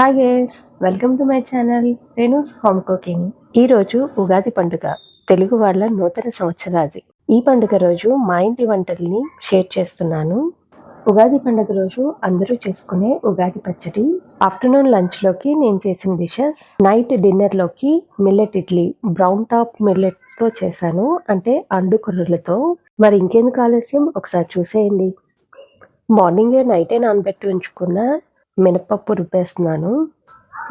Hi guys welcome to my channel Renu's home cooking ఈరోజు ఉగాది పండుగ తెలుగు వాళ్ళ నూతన సంవత్సరాది. ఈ పండుగ రోజు మా ఇంటి వంటల్ని షేర్ చేస్తున్నాను. ఉగాది పండుగ రోజు అందరూ చేసుకునే ఉగాది పచ్చడి ఆఫ్టర్నూన్ లంచ్లోకి నేను చేసిన డిషెస్ నైట్ డిన్నర్లోకి మిల్లెట్ ఇడ్లీ బ్రౌన్ టాప్ మిల్లెట్స్తో చేశాను. అంటే అండు కొర్రలతో. మరి ఇంకెందుకు ఆలస్యం? ఒకసారి చూసేయండి. మార్నింగే నైటే నానబెట్టి ఉంచుకున్న మినపప్పు రుబ్బేస్తున్నాను.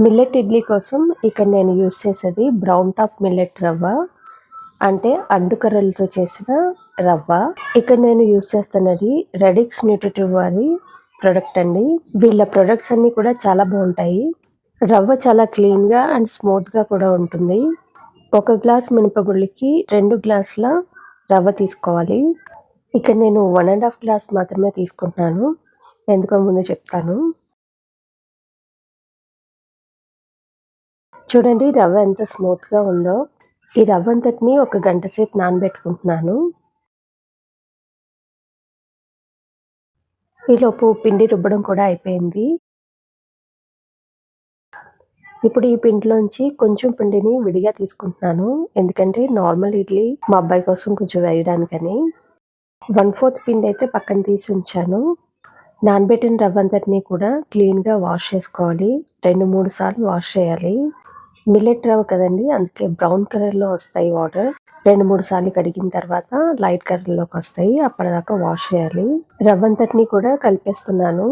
మిల్లెట్ ఇడ్లీ కోసం ఇక్కడ నేను యూస్ చేసేది బ్రౌన్ టాప్ మిల్లెట్ రవ్వ అంటే అండుకర్రలతో చేసిన రవ్వ. ఇక్కడ నేను యూస్ చేస్తున్నది రెడిక్స్ న్యూట్రిటివ్ వారి ప్రొడక్ట్ అండి. వీళ్ళ ప్రొడక్ట్స్ అన్నీ కూడా చాలా బాగుంటాయి. రవ్వ చాలా క్లీన్గా అండ్ స్మూత్గా కూడా ఉంటుంది. ఒక గ్లాస్ మినపగుళ్ళకి రెండు గ్లాసుల రవ్వ తీసుకోవాలి. ఇక్కడ నేను వన్ అండ్ హాఫ్ గ్లాస్ మాత్రమే తీసుకుంటున్నాను. ఎందుకో ముందు చెప్తాను. చూడండి రవ్వ ఎంత స్మూత్గా ఉందో. ఈ రవ్వ అంతటిని ఒక గంట సేపు నానబెట్టుకుంటున్నాను. ఈలోపు పిండి రుబ్బడం కూడా అయిపోయింది. ఇప్పుడు ఈ పిండిలోంచి కొంచెం పిండిని విడిగా తీసుకుంటున్నాను. ఎందుకంటే నార్మల్ ఇడ్లీ మా అబ్బాయి కోసం కొంచెం వేయడానికని. వన్ ఫోర్త్ పిండి అయితే పక్కన తీసి ఉంచాను. నానబెట్టిన రవ్వ అంతటినీ కూడా క్లీన్గా వాష్ చేసుకోవాలి. రెండు మూడు సార్లు వాష్ చేయాలి. మిల్లెట్ రవ్వ కదండి అందుకే బ్రౌన్ కలర్లో వస్తాయి వాటర్. రెండు మూడు సార్లు కడిగిన తర్వాత లైట్ కలర్లోకి వస్తాయి. అప్పటిదాకా వాష్ చేయాలి. రవ్వ అంతటిని కూడా కలిపేస్తున్నాను.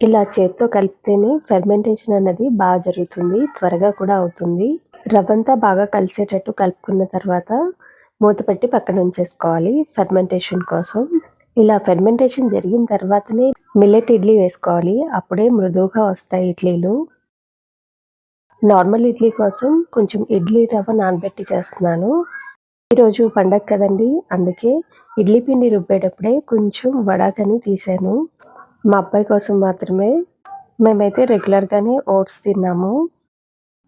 ఇలా చేత్తో కలిపితేనే ఫెర్మెంటేషన్ అన్నది బాగా జరుగుతుంది త్వరగా కూడా అవుతుంది. రవ్వంతా బాగా కలిసేటట్టు కలుపుకున్న తర్వాత మూత పెట్టి పక్కన ఉంచేసుకోవాలి ఫెర్మెంటేషన్ కోసం. ఇలా ఫెర్మెంటేషన్ జరిగిన తర్వాతనే మిల్లెట్ ఇడ్లీ వేసుకోవాలి. అప్పుడే మృదువుగా వస్తాయి ఇడ్లీలు. నార్మల్ ఇడ్లీ కోసం కొంచెం ఇడ్లీ రవ్వ నానబెట్టి చేస్తున్నాను. ఈరోజు పండగ కదండి అందుకే ఇడ్లీ పిండి రుబ్బేటప్పుడే కొంచెం వడాకని తీసాను. మా అబ్బాయి కోసం మాత్రమే మేమైతే రెగ్యులర్గానే ఓట్స్ తిన్నాము.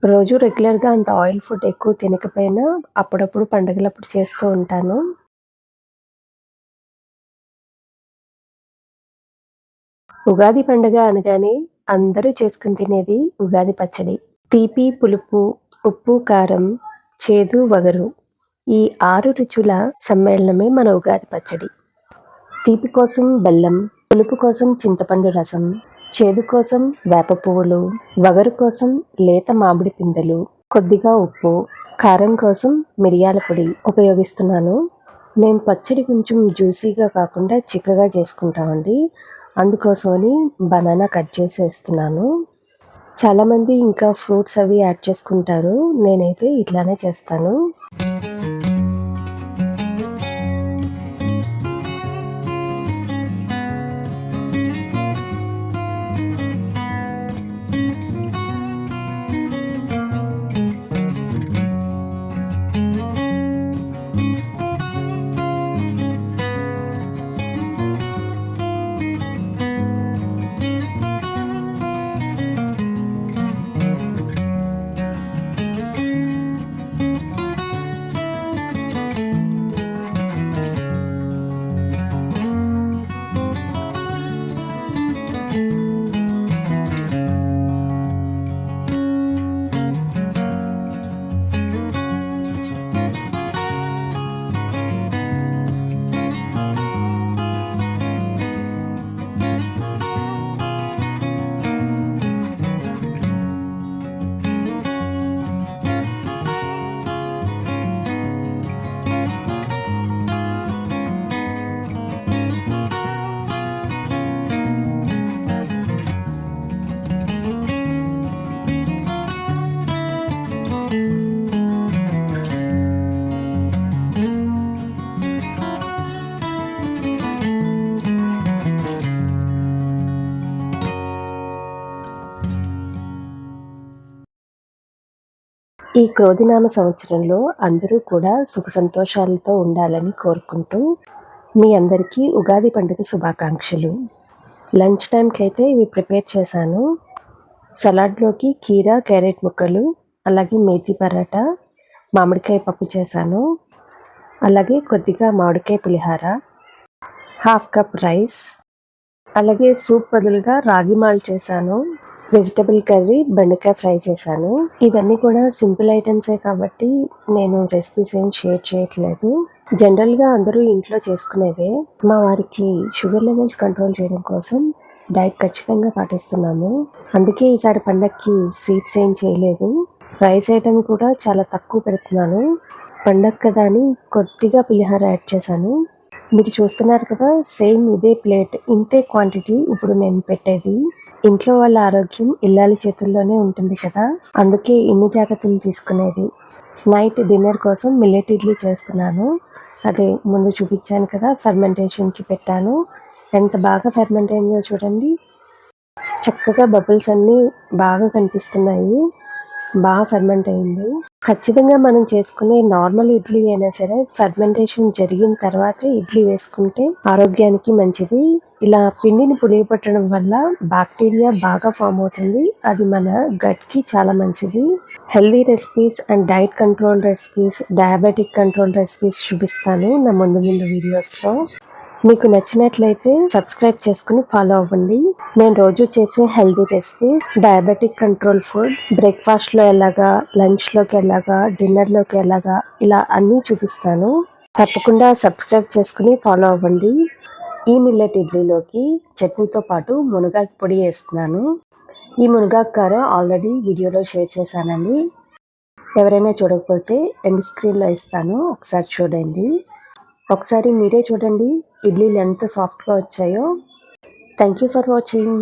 రోజు రెగ్యులర్గా అంత ఆయిల్ ఫుడ్ ఎక్కువ తినకపోయినా అప్పుడప్పుడు పండగలప్పుడు చేస్తూ ఉంటాను. ఉగాది పండుగ అనగానే అందరూ చేసుకుని తినేది ఉగాది పచ్చడి. తీపి పులుపు ఉప్పు కారం చేదు వగరు ఈ ఆరు రుచుల సమ్మేళనమే మన ఉగాది పచ్చడి. తీపి కోసం బెల్లం పులుపు కోసం చింతపండు రసం చేదు కోసం వేప పువ్వులు వగరు కోసం లేత మామిడి పిందెలు కొద్దిగా ఉప్పు కారం కోసం మిరియాల పొడి ఉపయోగిస్తున్నాను. మేము పచ్చడి కొంచెం జ్యూసీగా కాకుండా చిక్కగా చేసుకుంటామండి. అందుకోసమని బనానా కట్ చేసేస్తున్నాను. చాలామంది ఇంకా ఫ్రూట్స్ అవి యాడ్ చేసుకుంటారు. నేనైతే ఇట్లానే చేస్తాను. ఈ క్రోధినామ సంవత్సరంలో అందరూ కూడా సుఖ సంతోషాలతో ఉండాలని కోరుకుంటూ మీ అందరికీ ఉగాది పండుగ శుభాకాంక్షలు. లంచ్ టైంకి అయితే ఇవి ప్రిపేర్ చేశాను. సలాడ్లోకి కీరా క్యారెట్ ముక్కలు అలాగే మేతి పరాటా మామిడికాయ పప్పు చేశాను. అలాగే కొద్దిగా మామిడికాయ పులిహార హాఫ్ కప్ రైస్ అలాగే సూప్ బదులుగా రాగి మాల్ చేశాను. వెజిటబుల్ కర్రీ బెండకాయ ఫ్రై చేశాను. ఇవన్నీ కూడా సింపుల్ ఐటమ్సే కాబట్టి నేను రెసిపీస్ ఏం షేర్ చేయట్లేదు. జనరల్గా అందరూ ఇంట్లో చేసుకునేవే. మా వారికి షుగర్ లెవెల్స్ కంట్రోల్ చేయడం కోసం డైట్ ఖచ్చితంగా పాటిస్తున్నాము. అందుకే ఈసారి పండక్కి స్వీట్స్ ఏం చేయలేదు. రైస్ ఐటమ్ కూడా చాలా తక్కువ పెడుతున్నాను. పండగ కదా అని కొద్దిగా పులిహార యాడ్ చేశాను. మీరు చూస్తున్నారు కదా సేమ్ ఇదే ప్లేట్ ఇంతే క్వాంటిటీ ఇప్పుడు నేను పెట్టేది. ఇంట్లో వాళ్ళ ఆరోగ్యం ఇల్లాలి చేతుల్లోనే ఉంటుంది కదా. అందుకే ఇన్ని జాగ్రత్తలు తీసుకునేది. నైట్ డిన్నర్ కోసం మిల్లెట్ ఇడ్లీ చేస్తున్నాను. అదే ముందు చూపించాను కదా ఫెర్మెంటేషన్కి పెట్టాను. ఎంత బాగా ఫెర్మెంట్ అయిందో చూడండి. చక్కగా బబుల్స్ అన్నీ బాగా కనిపిస్తున్నాయి. బాగా ఫెర్మెంట్ అయింది. ఖచ్చితంగా మనం చేసుకునే నార్మల్ ఇడ్లీ అయినా సరే ఫెర్మెంటేషన్ జరిగిన తర్వాత ఇడ్లీ వేసుకుంటే ఆరోగ్యానికి మంచిది. ఇలా పిండిని పులియపట్టడం వల్ల బాక్టీరియా బాగా ఫామ్ అవుతుంది. అది మన గట్కి చాలా మంచిది. Healthy recipes and diet control recipes diabetic control recipes చూపిస్తాను నా ముందు ముందు వీడియోస్లో మీకు నచ్చినట్లయితే సబ్స్క్రైబ్ చేసుకుని ఫాలో అవ్వండి. నేను రోజు చేసే healthy recipes diabetic control food బ్రేక్ఫాస్ట్లో ఎలాగా లంచ్లోకి ఎలాగా డిన్నర్లోకి ఎలాగా ఇలా అన్నీ చూపిస్తాను. తప్పకుండా సబ్స్క్రైబ్ చేసుకుని ఫాలో అవ్వండి. ఈ మిల్లెట్ ఇడ్లీలోకి చట్నీతో పాటు మునగాకు పొడి వేస్తున్నాను. ఈ మునగాకు కార ఆల్రెడీ వీడియోలో షేర్ చేశానండి. ఎవరైనా చూడకపోతే ఎండ్ స్క్రీన్లో ఇస్తాను. ఒకసారి చూడండి. ఒకసారి మీరే చూడండి ఇడ్లీలు ఎంత సాఫ్ట్గా వచ్చాయో. Thank you for watching